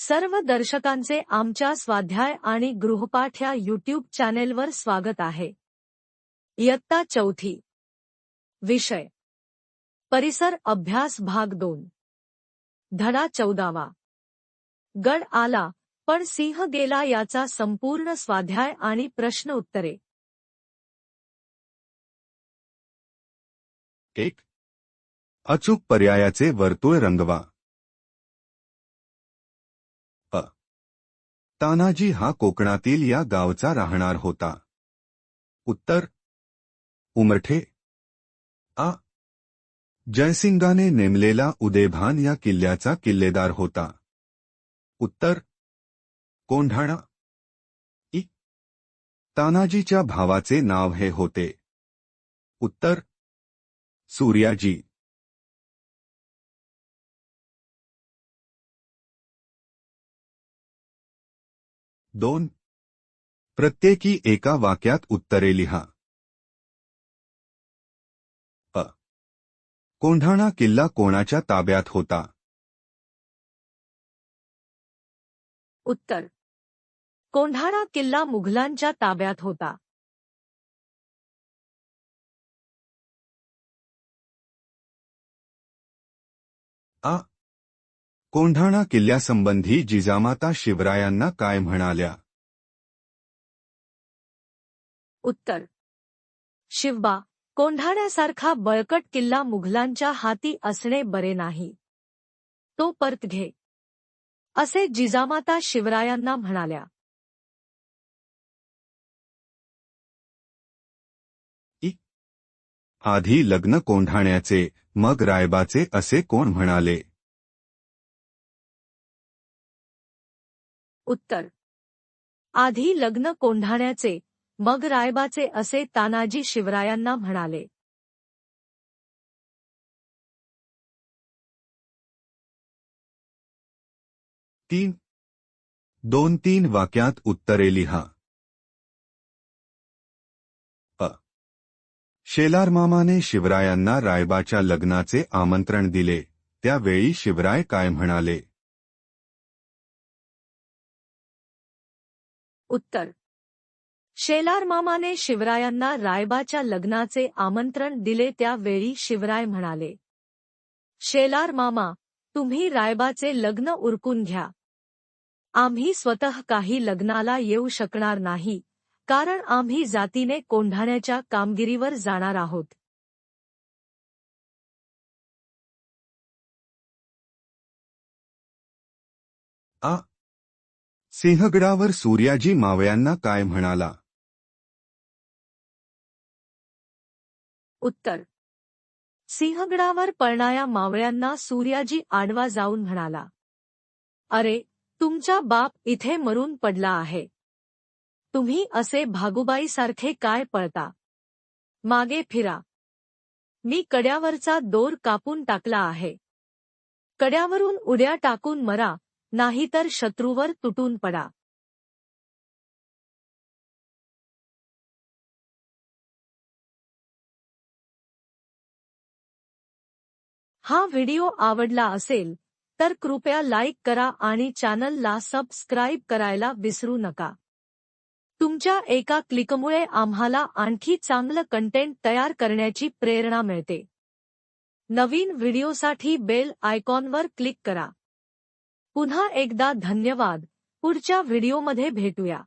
सर्व दर्शकांचे आमच्या स्वाध्याय आणि गृहपाठ या युट्यूब चॅनेलवर स्वागत आहे. इयत्ता चौथी. विषय. परिसर अभ्यास भाग दोन. धडा चौदावा. गड आला पण सिंह गेला याचा संपूर्ण स्वाध्याय आणि प्रश्न उत्तरे. एक. अचूक पर्यायाचे वर्तुळ रंगवा. तानाजी हा कोकणातील या गावचा राहणार होता. उत्तर. उमरठे. आ. जयसिंगाने नेमलेला उदेभान या किल्ल्याचा किल्लेदार होता. उत्तर. कोंढाणा. इ. तानाजीच्या भावाचे नाव हे होते. उत्तर. सूर्याजी. दोन. प्रत्येकी एका वाक्यात उत्तरे लिहा. अ. कोंढाणा किल्ला कोणाच्या ताब्यात होता? उत्तर. कोंढाणा किल्ला मुघलांच्या ताब्यात होता. आ कोंढाणा किल्ल्यासंबंधी जिजामाता शिवरायांना काय म्हणाल्या? उत्तर. शिवबा कोंढाण्यासारखा बळकट किल्ला मुघलांच्या हाती असणे बरे नाही. तो परत घे. असे जिजामाता शिवरायांना म्हणाल्या. आधी लग्न कोंढाण्याचे मग रायबाचे असे कोण म्हणाले? उत्तर. आधी लग्न कोंढाण्याचे मग रायबाचे असे तानाजी शिवरायांना म्हणाले. तीन. दोन तीन वाक्यात उत्तरे लिहा. अ. शेलार मामाने शिवरायांना रायबाच्या लग्नाचे आमंत्रण दिले त्यावेळी शिवराय काय म्हणाले? उत्तर. शेलार मामाने शिवरायांना रायबाच्या लग्नाचे आमंत्रण दिले त्यावेळी शिवराय म्हणाले शेलार मामा तुम्ही रायबाचे लग्न उरकून घ्या. आम्ही स्वतः काही लग्नाला येऊ शकणार नाही कारण आम्ही जातीने कोंढाण्याच्या कामगिरीवर जाणार आहोत. आ सिंहगडावर सूर्याजी मावळ्यांना काय म्हणाला? उत्तर. सिंहगडावर पळणाऱ्या मावळ्यांना सूर्याजी आडवा जाऊन म्हणाला. अरे तुमचा बाप इथे मरून पडला आहे. तुम्ही असे भागुबाईसारखे काय पळता? मागे फिरा. मी कड्यावरचा दोर कापून टाकला आहे. कड्यावरून उड्या टाकून मरा. नाहीतर शत्रूवर तुटून पडा. हा व्हिडिओ आवडला असेल तर कृपया लाईक करा आणि चॅनलला सबस्क्राईब करायला विसरू नका. तुमच्या एका क्लिकमुळे आम्हाला आणखी चांगलं कंटेंट तयार करण्याची प्रेरणा मिळते. नवीन व्हिडिओसाठी बेल आयकॉनवर क्लिक करा. पुन्हा एकदा धन्यवाद. पुढच्या व्हिडिओमध्ये भेटूया.